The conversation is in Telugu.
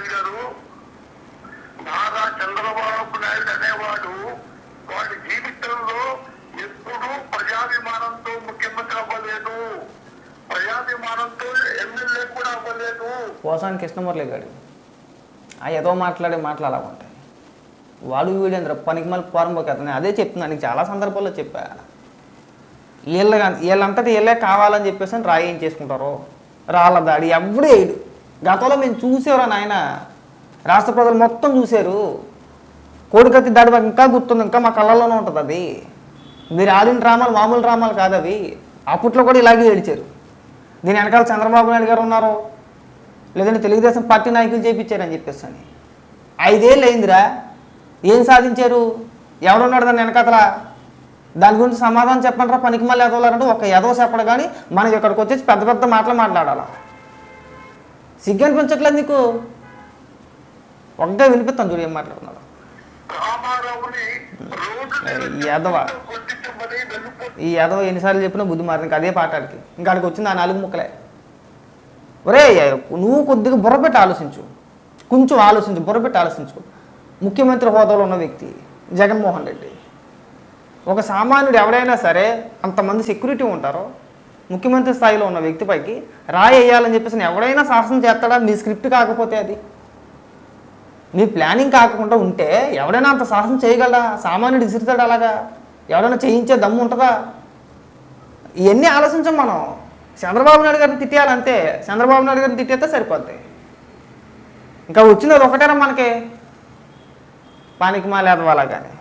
నాయుడు గారు నారా చంద్రబాబు నాయుడు అనేవాడు వాడి జీవితంలో ఎప్పుడూ ప్రజాభిమానంతో ముఖ్యమంత్రి అవ్వలేదు. ప్రజాభిమానంతో ఎమ్మెల్యే కూడా అవ్వలేదు. పోసాని కృష్ణమురళి గారు ఆ ఏదో మాట్లాడే మాటలు అలా ఉంటాయి. వాడు వీడేంద్ర పనికి మళ్ళీ పోరంపోకేస్తాను అదే చెప్తున్నాను నీకు చాలా సందర్భాల్లో చెప్పా. వీళ్ళ వీళ్ళంతటి వీళ్ళే కావాలని చెప్పేసి రాయించేసుకుంటారు రాళ్ళ దాడి ఎవడు వేయడు గతంలో మేము చూసేవరా నాయన? రాష్ట్ర ప్రజలు మొత్తం చూశారు. కోడికత్తి దాడి మాకు ఇంకా గుర్తుంది ఇంకా మా కళ్ళల్లోనే ఉంటుంది అది. మీరు ఆడిన డ్రామాలు మామూలు డ్రామాలు కాదు అవి. అప్పట్లో కూడా ఇలాగే ఏడిచారు. దీని వెనకాల చంద్రబాబు నాయుడు గారు ఉన్నారు. లేదంటే తెలుగుదేశం పార్టీ నాయకులు చేయించారని చెప్పేసి అని. ఐదేళ్ళు అయిందిరా. ఏం సాధించారు? ఎవడున్నాడు దాని వెనకతల? దాని గురించి సమాధానం చెప్పండి రా పనికి మళ్ళీ ఎదవాలంటే ఒక ఎదవ చెప్పడు కానీ మనకి ఇక్కడికి వచ్చేసి పెద్ద పెద్ద మాటలు మాట్లాడాలి? సిగ్గు అనిపించట్లేదు నీకు? ఒకటే వినిపిస్తాను చూడు ఏం మాట్లాడుతున్నాడు. రోడ్డు ఈ ఎదవ ఎన్నిసార్లు చెప్పినా బుద్ధి మారింది అదే పాటాడికి ఇంకా అక్కడికి వచ్చింది ఆ నాలుగు ముక్కలే. ఒరే నువ్వు కొద్దిగా బుర్రపెట్టి ఆలోచించు. కొంచెం ఆలోచించు బుర్రపెట్టి ఆలోచించు. ముఖ్యమంత్రి హోదాలో ఉన్న వ్యక్తి జగన్మోహన్ రెడ్డి. ఒక సామాన్యుడు ఎవరైనా సరే అంతమంది సెక్యూరిటీ ఉంటారో ముఖ్యమంత్రి స్థాయిలో ఉన్న వ్యక్తిపైకి రాయి వేయాలని చెప్పేసి ఎవడైనా సాహసం చేస్తాడా? మీ స్క్రిప్ట్ కాకపోతే అది. మీ ప్లానింగ్ కాకుండా ఉంటే ఎవడైనా అంత సాహసం చేయగలడా? సామాన్యుడు విసిరుతాడు అలాగా? ఎవడైనా చేయించే దమ్ము ఉంటుందా? ఇవన్నీ ఆలోచించం మనం. చంద్రబాబు నాయుడు గారిని తిట్టేయాలంతే చంద్రబాబు నాయుడు గారిని తిట్టేస్తే సరిపోద్ది. ఇంకా వచ్చినది ఒకటేనా మనకి? పానికి మాలేదవాలా కానీ